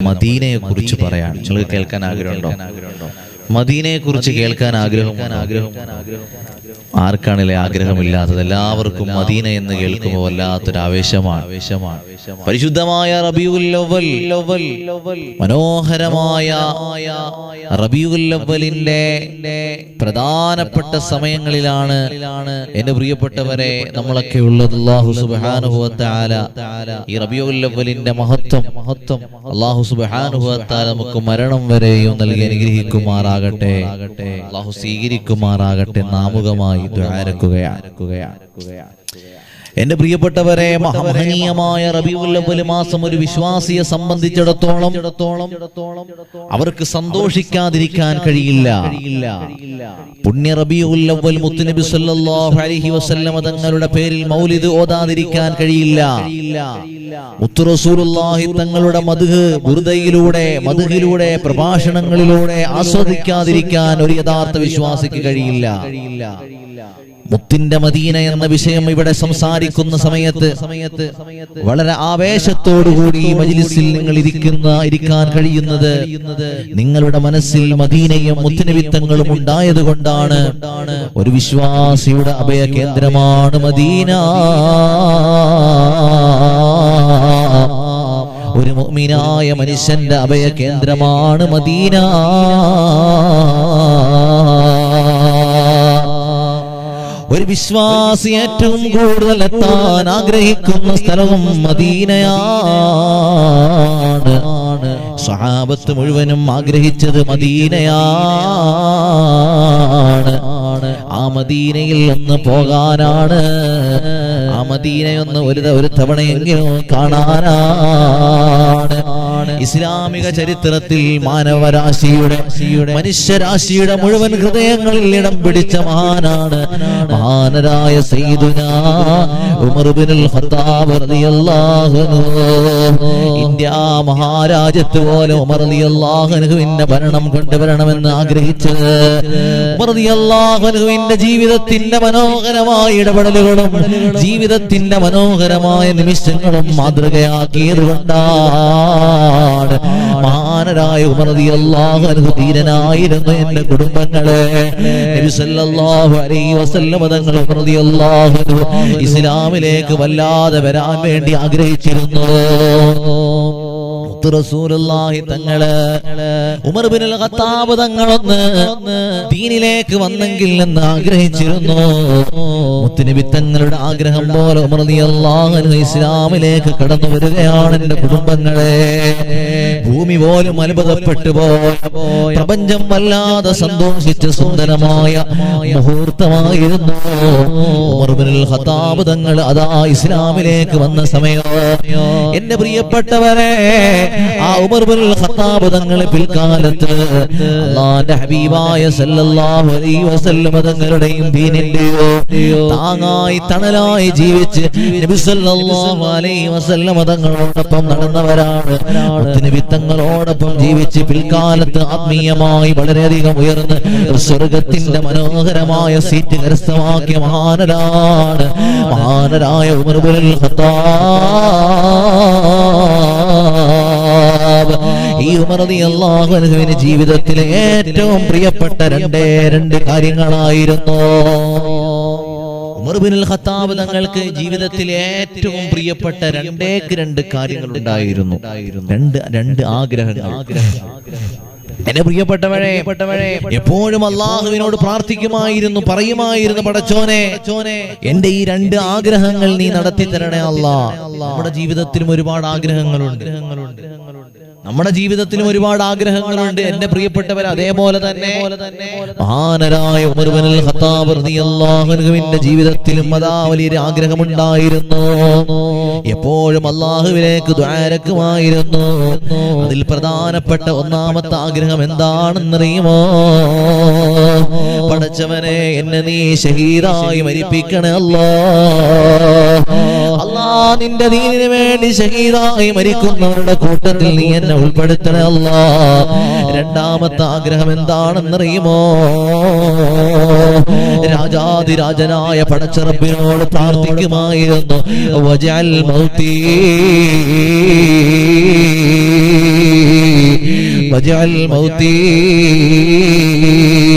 മദീനയെ കുറിച്ച് പറയാണ് നിങ്ങൾ കേൾക്കാൻ ആഗ്രഹമുണ്ടോ? മദീനയെ കുറിച്ച് കേൾക്കാൻ ആഗ്രഹം ആഗ്രഹം ആർക്കാണില്ലേ ആഗ്രഹമില്ലാത്തത്? എല്ലാവർക്കും മദീന എന്ന് കേൾക്കുമ്പോൾ വല്ലാത്തൊരു ആവേശമാണ്. പരിശുദ്ധമായ മനോഹരമായ റബിയുല്ലവലിന്റെ പ്രധാനപ്പെട്ട സമയങ്ങളിലാണ് എന്റെ പ്രിയപ്പെട്ടവരെ നമ്മളൊക്കെ ഉള്ളത്. സുബ്ഹാനഹു വ ഈ റബിയുല്ലവലിന്റെ മഹത്വം മഹത്വം സുബ്ഹാനഹു വ നമുക്ക് മരണം വരെയും നൽകി അനുഗ്രഹിക്കുമാറാകട്ടെ അല്ലാഹു സ്വീകരിക്കുമാറാകട്ടെ. നാമുകമായി ദ്വാരക്കുകയാണ് എന്റെ പ്രിയപ്പെട്ടവരെ മഹനീയമായ റബിയുല്ലവൽ മാസം ഒരു വിശ്വാസിയെ സംബന്ധിച്ചിടത്തോളം അവർക്ക് സന്തോഷിക്കാതിരിക്കാൻ കഴിയില്ല. പുണ്യ റബിയുല്ലവൽ മുത്തുനബി സല്ലല്ലാഹു അലൈഹി വസല്ലമ തങ്ങളുടെ പേരിൽ മൗലിദ് ഓതാതിരിക്കാൻ കഴിയില്ല. മുത്തു റസൂലുള്ളാഹി തങ്ങളുടെ മധുഹ് ബുർദയിലൂടെ മധുഹിലൂടെ പ്രഭാഷണങ്ങളിലൂടെ ആസ്വദിക്കാതിരിക്കാൻ ഒരു യഥാർത്ഥ വിശ്വാസിക്ക് കഴിയില്ല. മുത്തിന്റെ മദീന എന്ന വിഷയം ഇവിടെ സംസാരിക്കുന്ന സമയത്ത് സമയത്ത് വളരെ ആവേശത്തോടുകൂടി മജ്ലിസിൽ നിങ്ങൾ ഇരിക്കുന്ന ഇരിക്കാൻ കഴിയുന്നത് നിങ്ങളുടെ മനസ്സിൽ മദീനയും മുത്തിനവിത്തങ്ങളും ഉണ്ടായത് കൊണ്ടാണ് ഒരു വിശ്വാസിയുടെ അഭയ കേന്ദ്രമാണ് മദീന. ഒരു മുഅ്മിനായ മനുഷ്യന്റെ അഭയ കേന്ദ്രമാണ് മദീന. ഒരു വിശ്വാസി ഏറ്റവും കൂടുതൽ എത്താൻ ആഗ്രഹിക്കുന്ന സ്ഥലവും മദീനയാണ്. സഹാബത്ത് മുഴുവനും ആഗ്രഹിച്ചത് മദീനയാണ്. ആ മദീനയിൽ ഒന്ന് പോകാനാണ്. ആ മദീനയൊന്ന് ഒരു ഒരു തവണയെങ്കിലും കാണാനാണ്. ഇസ്ലാമിക ചരിത്രത്തിൽ മാനവരാശിയുടെ മനുഷ്യരാശിയുടെ മുഴുവൻ ഹൃദയങ്ങളിൽ ഇടം പിടിച്ച മഹാനാണ് മഹാനരായ ഇന്ത്യ മഹാരാജ്യത്ത് പോലെ ഉമർ റളിയല്ലാഹു അൻഹുവിന്റെ ഭരണം കൊണ്ടുവരണമെന്ന് ആഗ്രഹിച്ചത് ഉമർ റളിയല്ലാഹു അൻഹുവിന്റെ ജീവിതത്തിന്റെ മനോഹരമായ ഇടപെടലുകളും ജീവിതത്തിന്റെ മനോഹരമായ നിമിഷങ്ങളും മാതൃകയാക്കിയത് കൊണ്ടാണ് മാനരായ ഉമർ അള്ളാഹു അൻഹു ധീരനായിരുന്നു എന്റെ കുടുംബങ്ങളെ. ഇസ്ലാമിലേക്ക് വല്ലാതെ വരാൻ വേണ്ടി ആഗ്രഹിച്ചിരുന്നു. മുത്ത് റസൂലുള്ളാഹി തങ്ങൾ ഉമർ അൽ ഖത്താബ് തങ്ങളൊന്ന് ദീനിലേക്ക് വന്നെങ്കിൽ എന്ന് ആഗ്രഹിച്ചിരുന്നു. മുത്തുനബി തങ്ങളുടെ ആഗ്രഹം പോലെ ഉമർ റളിയല്ലാഹു അൻഹു ഇസ്ലാമിലേക്ക് കടന്നു വരികയാണ് എന്റെ കുടുംബങ്ങളെ. ഭൂമി പോലും അത്ഭുതപ്പെട്ടു പോയ. പ്രപഞ്ചം വല്ലാതെ സന്തോഷിച്ച സുന്ദരമായ മുഹൂർത്തമായിരുന്നു. ഉമർ ബിനുൽ ഖത്താബ് തങ്ങൾ അതാ ഇസ്ലാമിലേക്ക് വന്ന സമയം. എന്റെ പ്രിയപ്പെട്ടവരെ ആ ഉമർ ബിനുൽ ഖത്താബ് തങ്ങൾ പിൽക്കാലത്ത് അള്ളാന്റെ ഹബീബായ സല്ലല്ലാഹു അലൈഹി വസല്ലം തങ്ങളുടെയും ദീനിന്റെയോ താങ്ങായി തണലായി ജീവിച്ച് നബി സല്ലല്ലാഹു അലൈഹി വസല്ലം തങ്ങളോടൊപ്പം നടന്നവരാണ്. നബി തങ്ങളോടൊപ്പം ജീവിച്ച് പിൽക്കാലത്ത് ആത്മീയമായി വളരെയധികം ഉയർന്ന് സ്വർഗത്തിന്റെ മനോഹരമായ സീറ്റ് കരസ്ഥമാക്കിയ മഹാനരാണ്. മഹാനരായ ഉമർ ബിനുൽ ഖത്താബ് ഈ ഉമർ റളിയല്ലാഹു അൻഹുവിന്റെ ജീവിതത്തിലെ ഏറ്റവും പ്രിയപ്പെട്ട രണ്ടേ രണ്ട് കാര്യങ്ങളായിരുന്നു. ഉമർബിനുൽ ഖത്താബ് തങ്ങൾക്ക് ജീവിതത്തിൽ ഏറ്റവും പ്രിയപ്പെട്ട രണ്ടേക്ക് രണ്ട് കാര്യങ്ങൾ ഉണ്ടായിരുന്നു രണ്ട് രണ്ട് ആഗ്രഹങ്ങൾ. എന്റെ പ്രിയപ്പെട്ടവരെ എപ്പോഴും അള്ളാഹുവിനോട് പ്രാർത്ഥിക്കുമായിരുന്നു പറയുമായിരുന്നു പടച്ചോനെ. എന്റെ ഈ രണ്ട് ആഗ്രഹങ്ങൾ നീ നടത്തി തരണേ അല്ലാ നമ്മുടെ ജീവിതത്തിലും ഒരുപാട് ആഗ്രഹങ്ങളുണ്ട്. നമ്മുടെ ജീവിതത്തിലും ഒരുപാട് ആഗ്രഹങ്ങളുണ്ട്. എന്റെ പ്രിയപ്പെട്ടവർ അതേപോലെ തന്നെ ആനരായ ഉമർ ബിനുൽ ഖത്താബ് റളിയല്ലാഹു അൻഹുവിന്റെ ജീവിതത്തിലും അതാ വലിയൊരു ആഗ്രഹമുണ്ടായിരുന്നു. എപ്പോഴും അള്ളാഹുവിലേക്ക് ദ്വാരക്കുമായിരുന്നു അതിൽ പ്രധാനപ്പെട്ട ഒന്നാമത്തെ ആഗ്രഹം എന്താണെന്നറിയുമോ? പടച്ചവനെ എന്നെ നീ ഷഹീദായി മരിപ്പിക്കണേ അല്ലാ. അല്ലാ നിന്റെ ദീനിനു വേണ്ടി ഷഹീദായി മരിക്കുന്നവരുടെ കൂട്ടത്തിൽ നീ എന്നെ ഉൾപ്പെടുത്തണേ അല്ലാ രണ്ടാമത്തെ ആഗ്രഹം എന്താണെന്നറിയുമോ? രാജാതിരാജനായ പടച്ചറപ്പിനോട് പ്രാർത്ഥിക്കുമായിരുന്നു. വജാൽ മൗത്തീ. വജാൽ മൗതി എന്റെ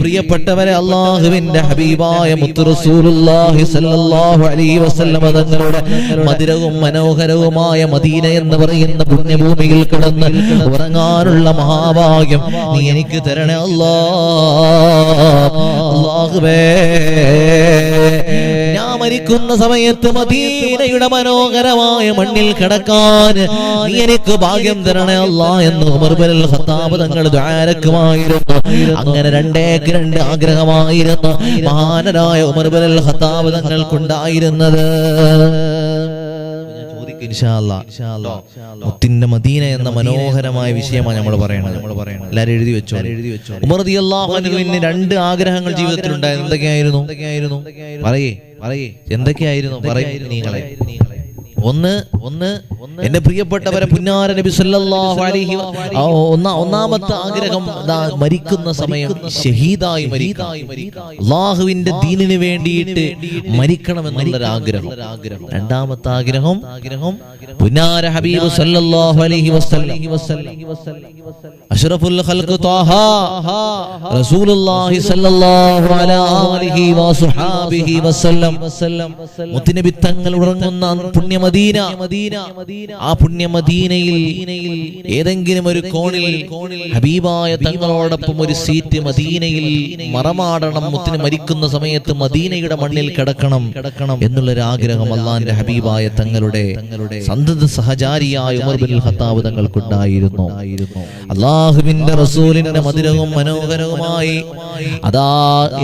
പ്രിയപ്പെട്ടവരെ അള്ളാഹുവിന്റെ ഹബീബായ അലൈഹി വസല്ലം തങ്ങളുടെ മധുരവും മനോഹരവുമായ മദീന എന്ന് പറയുന്ന പുണ്യഭൂമിയിൽ കിടന്ന് ഉറങ്ങാനുള്ള മഹാഭാഗ്യം നീ എനിക്ക് തരണേ അല്ലാ അല്ലാഹുവേ മരിക്കുന്ന സമയത്ത് മദീനയുടെ മനോഹരമായ മണ്ണിൽ കിടക്കാൻ എനിക്ക് ഭാഗ്യം തരണേ അല്ല എന്ന് ഉമർ ബിൻ ഖത്താബ് തങ്ങൾ ദ്വാരക്കുമായിരുന്നു. അങ്ങനെ രണ്ടേക്ക് രണ്ട് ആഗ്രഹമായിരുന്നു. മഹാനരായ ഉമർ ബിൻ ഖത്താബ് തങ്ങൾക്കുണ്ടായിരുന്നത്. മുത്തിന്റെ മദീന എന്ന മനോഹരമായ വിഷയമാണ് നമ്മൾ പറയുന്നത് നമ്മൾ പറയുന്നത് എല്ലാവരും എഴുതി വെച്ചോ? എഴുതി വെച്ചോ ഉമർ റളിയല്ലാഹു രണ്ട് ആഗ്രഹങ്ങൾ ജീവിതത്തിൽ ഉണ്ടായിരുന്നു എന്തൊക്കെയായിരുന്നു? പറയേ. പറയേ. എന്തൊക്കെയായിരുന്നു? പറയേ നിങ്ങളെ. ഒന്ന് ഒന്ന് എന്റെ പ്രിയപ്പെട്ടവരെ പുന്നാര നബി സല്ലല്ലാഹു അലൈഹി ഒന്നാമത്തെ ആഗ്രഹം മരിക്കുന്ന സമയം ഷഹീദായി മരിക്കാം. അള്ളാഹുവിന്റെ ദീനിന് വേണ്ടിയിട്ട് മരിക്കണമെന്നുള്ളൊരു ആഗ്രഹം രണ്ടാമത്തെ ആഗ്രഹം ആഗ്രഹം. പുന്നാര ഹബീബ് സല്ലല്ലാഹു അലൈഹി വസല്ലം. അഷ്റഫുൽ ഖൽഖ് ത്വാഹ. റസൂലുള്ളാഹി സല്ലല്ലാഹു അലൈഹി വസഹാബിഹി വസല്ലം. മുത്തുനബി തങ്ങൾ ഉറങ്ങുന്ന പുണ്യ മദീന മദീന ആ പുണ്യമദീനയിൽ ഏതെങ്കിലും ഒരു കോണിൽ ഹബീബായ തങ്ങളോടൊപ്പം ഒരു സീറ്റ് മദീനയിൽ മറമാടണം മുത്തിന് മരിക്കുന്ന സമയത്ത് മദീനയുടെ മണ്ണിൽ കിടക്കണം കിടക്കണം എന്നുള്ളൊരു ആഗ്രഹം അള്ളാന്റെ ഹബീബായ തങ്ങളുടെ സന്തത സഹചാരിയായ ഉമർ ബിൻ ഖത്താബ് തങ്ങൾക്കുണ്ടായിരുന്നു. അള്ളാഹുവിന്റെ റസൂലിന്റെ മധുരവും മനോഹരവുമായി അതാ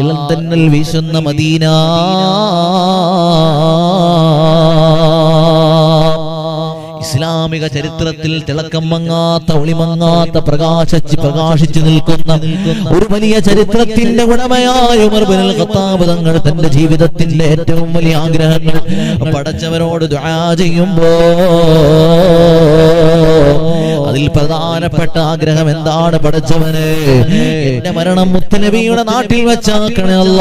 ഇളം തന്നൽ വീശുന്ന മദീന ഇസ്ലാമിക ചരിത്രത്തിൽ തിളക്കം മങ്ങാത്ത ഒളിമങ്ങാത്ത പ്രകാശിച്ച് പ്രകാശിച്ചു നിൽക്കുന്ന ഒരു വലിയ ചരിത്രത്തിന്റെ ഉടമയായ ഉമർ ബിൻ ഖത്താബ് തങ്ങൾ തന്റെ ജീവിതത്തിന്റെ ഏറ്റവും വലിയ ആഗ്രഹങ്ങൾ. പടച്ചവനോട് ദുആ ചെയ്യുമ്പോ അതിൽ പ്രധാനപ്പെട്ട ആഗ്രഹം എന്താണ് പഠിച്ചവന്? എന്റെ മരണം മുത്തനബിയുടെ നാട്ടിൽ വെച്ചാക്കണേ അല്ല.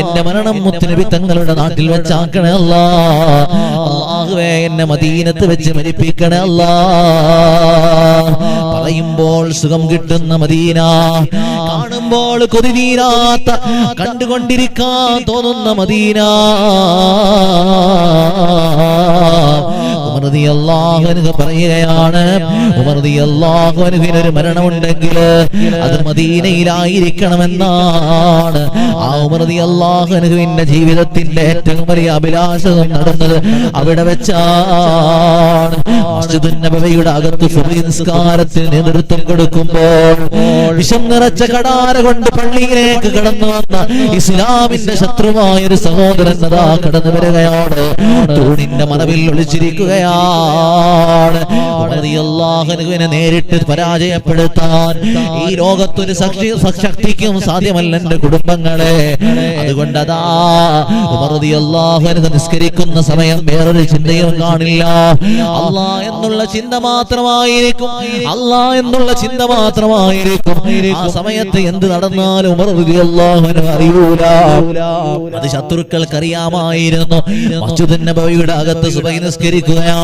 എന്റെ മരണം മുത്തനബി തങ്ങളുടെ നാട്ടിൽ വെച്ചാക്കണേ അല്ല. അല്ലാഹുവേ എന്നെ മദീനത്ത് വെച്ച് മരിപ്പിക്കണേ അല്ല. പറയുമ്പോൾ സുഖം കിട്ടുന്ന മദീന. കാണുമ്പോൾ കൊതി തീരാത്ത കണ്ടുകൊണ്ടിരിക്കാൻ തോന്നുന്ന മദീന. ഉമർ റളിയല്ലാഹു പറയുകയാണ്. ഉമർ റളിയല്ലാഹു അൻഹുവിന് ഒരു മരണമുണ്ടെങ്കിൽ അത് മദീനയിലായിരിക്കണമെന്നാണ്. ആ ഉമർ റളിയല്ലാഹു അൻഹുവിന്റെ ജീവിതത്തിന്റെ ഏറ്റവും വലിയ അഭിലാഷം നടന്നത് അവിടെ വെച്ചാണ്. നബവിയുടെ അകത്ത് സുബ്ഹി നേതൃത്വം കൊടുക്കുമ്പോൾ വിഷം നിറച്ച കടാര കൊണ്ട് പള്ളിയിലേക്ക് കടന്നു വന്ന ഇസ്ലാമിന്റെ ശത്രുവായ ഒരു സഹോദരൻ അതാ കടന്നു വരികയാണ്. തൂണിന്റെ മറവിൽ ഒളിച്ചിരിക്കുകയാണ്. അള്ളാഹുവിനെ നേരിട്ട് പരാജയപ്പെടുത്താൻ. ഈ ലോകത്തൊരു ശക്തി ശക്തിക്കും സാധ്യമല്ല എന്റെ കുടുംബങ്ങളെ. അതുകൊണ്ട് അതാ അള്ളാഹുവിനെ നിസ്കരിക്കുന്ന സമയം വേറൊരു ചിന്തയും കാണില്ല. അള്ളാ എന്നുള്ള ചിന്ത മാത്രമായിരിക്കും. അള്ളാ എന്നുള്ള ചിന്ത മാത്രമായിരിക്കും. ആ സമയത്ത് എന്ത് നടന്നാലും ഉമർ റളിയല്ലാഹുവിന് അറിയൂല. അത് ശത്രുക്കൾക്ക് അറിയാമായിരുന്നു മസ്ജിദുൻ നബവിയുടെ അകത്ത് സുബഹി നിസ്കരിക്കുകയാണ്.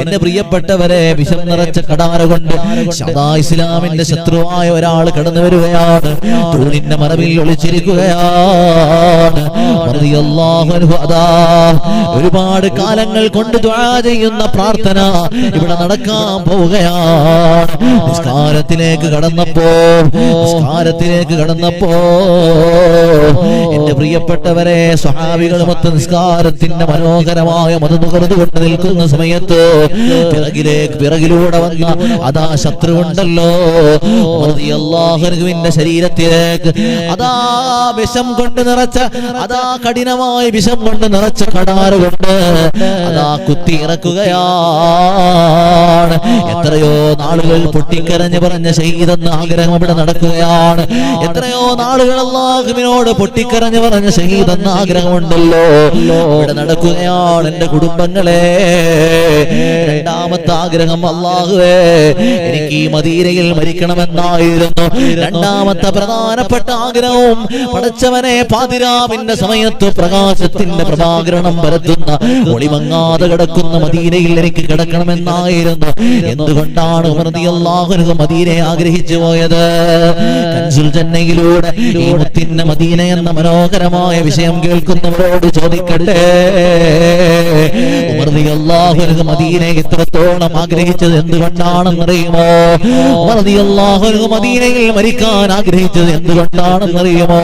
എന്റെ പ്രിയപ്പെട്ടവരെ വിഷം നിറച്ച കടാര കൊണ്ട് സദാ ഇസ്ലാമിന്റെ ശത്രുവായ ഒരാൾ കടന്നു വരികയാണ്. തൂണിന്റെ മറവിൽ ഒളിച്ചിരിക്കുകയാണ്. ഒരുപാട് കാലങ്ങൾ കൊണ്ട് ചെയ്യുന്ന പ്രാർത്ഥന ഇവിടെ നടക്കാൻ പോവുകയാണ്. നിസ്കാരത്തിലേക്ക് കടന്നപ്പോ നിസ്കാരത്തിലേക്ക് കടന്നപ്പോ എന്റെ പ്രിയപ്പെട്ടവരെ സ്വഹാബികളുമൊത്ത് നിസ്കാരത്തിന്റെ മനോഹരമായ മതനുകർന്നു കൊണ്ട് നിൽക്കുന്ന സമയത്ത് പിറകിലേക്ക് പിറകിലൂടെ വന്ന അതാ ശത്രുവുണ്ടല്ലോ. അള്ളാഹുവിന്റെ ശരീരത്തിലേക്ക് അതാ വിഷം കൊണ്ട് നിറച്ച അതാ കഠിനമായ വിഷം കൊണ്ട് നിറച്ച കടാറ് കൊണ്ട് അതാ കുത്തി ഇറക്കുകയാണ്. എത്രയോ നാളുകൾ പൊട്ടിക്കരഞ്ഞ് പറഞ്ഞ ഷഹീദെന്ന ആഗ്രഹം ഇവിടെ നടക്കുകയാണ്. എത്രയോ നാളുകൾ അള്ളാഹുവിനോട് പൊട്ടിക്കരഞ്ഞ് പറഞ്ഞ ശഹീദെന്ന് ആഗ്രഹമുണ്ടല്ലോ. ഇവിടെ നടക്കുകയാണ് എന്റെ കുടുംബങ്ങളെ. രണ്ടാമത്തെ ആഗ്രഹം അള്ളാഹുവേ. എനിക്ക് ഈ മദീനയിൽ മരിക്കണമെന്നായിരുന്നു. രണ്ടാമത്തെ പ്രധാനപ്പെട്ട ആഗ്രഹവും പടച്ചവനെ പാതിരാവിന്റെ സമയത്ത് പ്രകാശത്തിന്റെ പ്രഭാകരണം പരത്തുന്ന ഒളിമങ്ങാതെ കിടക്കുന്ന മദീനയിൽ എനിക്ക് കിടക്കണമെന്നായിരുന്നു. എന്തുകൊണ്ടാണ് അള്ളാഹുനു മദീനയെ ആഗ്രഹിച്ചു പോയത്? കൻസുൽ ജന്നയിലൂടെ ഈ മദീന എന്ന മനോഹരമായ വിഷയം കേൾക്കുന്നവരോട് ചോദിക്കട്ടെ? അള്ളാഹുനു മദീനെ എത്രത്തോളം ആഗ്രഹിച്ചത് എന്തുകൊണ്ടാണെന്നറിയുമോ? മദീനയിൽ മരിക്കാൻ ആഗ്രഹിച്ചത് എന്തുകൊണ്ടാണെന്നറിയുമോ?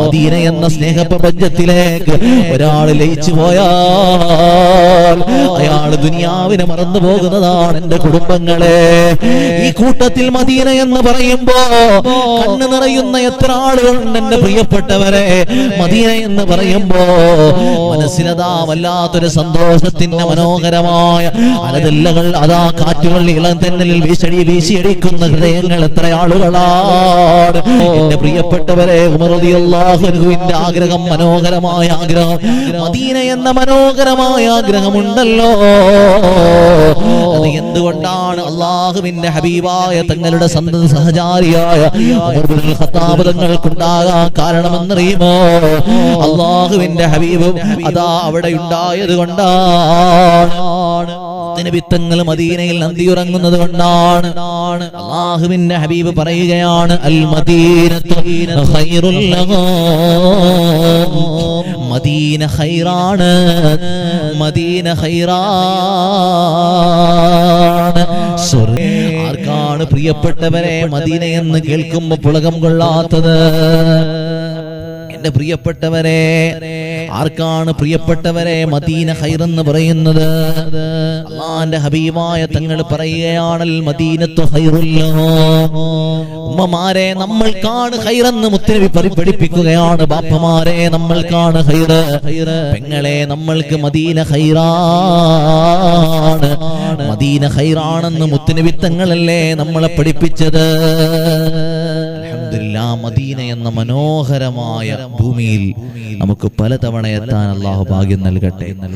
മദീന എന്ന സ്നേഹപ്രപഞ്ചത്തിലേക്ക് ഒരാൾ ലയിച്ചു പോയാൽ അയാൾ ദുനിയാവിനെ മറന്നു പോകുന്നതാണ് എന്റെ കുടുംബങ്ങളെ. ഈ കൂട്ടത്തിൽ മദീന എന്ന് പറയുമ്പോ കണ്ണ് നിറയുന്ന എത്ര ആളുകളുണ്ട് എന്റെ പ്രിയപ്പെട്ടവരെ. മദീന എന്ന് പറയുമ്പോ മനസ്സിലതാ വല്ലാത്തൊരു സന്തോഷത്തിന്റെ മനോഹരമായ അലതല്ലകൾ അതാ കാറ്റുകൾ ഇളം തെന്നലിൽ വീശടി വീശിയടിക്കുന്ന ഹൃദയങ്ങൾ എത്ര ആളുകളാണ്. എന്റെ പ്രിയപ്പെട്ടവരെ ഉമറുദിയല്ലാഹുവിന്റെ ആഗ്രഹം മനോഹരമായ ആഗ്രഹം. മദീന എന്ന മനോഹരമായ ആഗ്രഹമുണ്ടല്ലോ. അത് എന്തുകൊണ്ടാണ് അള്ളാഹുവിന്റെ ഹബീബായ തങ്ങളുടെ സന്തത സഹചാരിയായ ഉമർ ബിൻ ഖത്താബ് തങ്ങൾക്കുണ്ടാകാൻ കാരണമെന്നറിയുമോ? അള്ളാഹുവിന്റെ ഹബീബും അതാ അവിടെ ഉണ്ടായത് കൊണ്ടാണ്. വിത്തങ്ങൾ മദീനയിൽ നന്ദിയുറങ്ങുന്നത് കൊണ്ടാണ്. അള്ളാഹുവിന്റെ ഹബീബ് പറയുകയാണ് അൽ. മദീന ഹൈറാണ് മദീന ഹൈറാണ് ആർക്കാണ് പ്രിയപ്പെട്ടവരെ മദീന എന്ന് കേൾക്കുമ്പോ പുളകം കൊള്ളാത്തത്? എന്റെ പ്രിയപ്പെട്ടവരെ ആർക്കാണ് പ്രിയപ്പെട്ടവരെ മദീന ഹൈറെന്ന് പറയുന്നത്? അള്ളാന്റെ ഹബീബായ തങ്ങൾ പറയുകയാണൽ മദീനത്തു ഹൈറുല്ലോ ഉമ്മമാരെ നമ്മൾക്കാണ് ഹൈറെന്ന് മുത്തനബി പരി പഠിപ്പിക്കുകയാണ്. ബാപ്പമാരെ നമ്മൾക്കാണ് ഹൈറ് പെങ്ങളെ നമ്മൾക്ക് മദീന ഹൈറാണ് മദീന ഹൈറാണെന്ന് മുത്തനബി തങ്ങളല്ലേ നമ്മളെ പഠിപ്പിച്ചത്? അൽഹംദുലില്ലാ മദീന എന്ന മനോഹരമായ ഭൂമിയിൽ നമുക്ക് പലതവണ എത്താൻ അള്ളാഹു ഭാഗ്യം നൽകട്ടെ.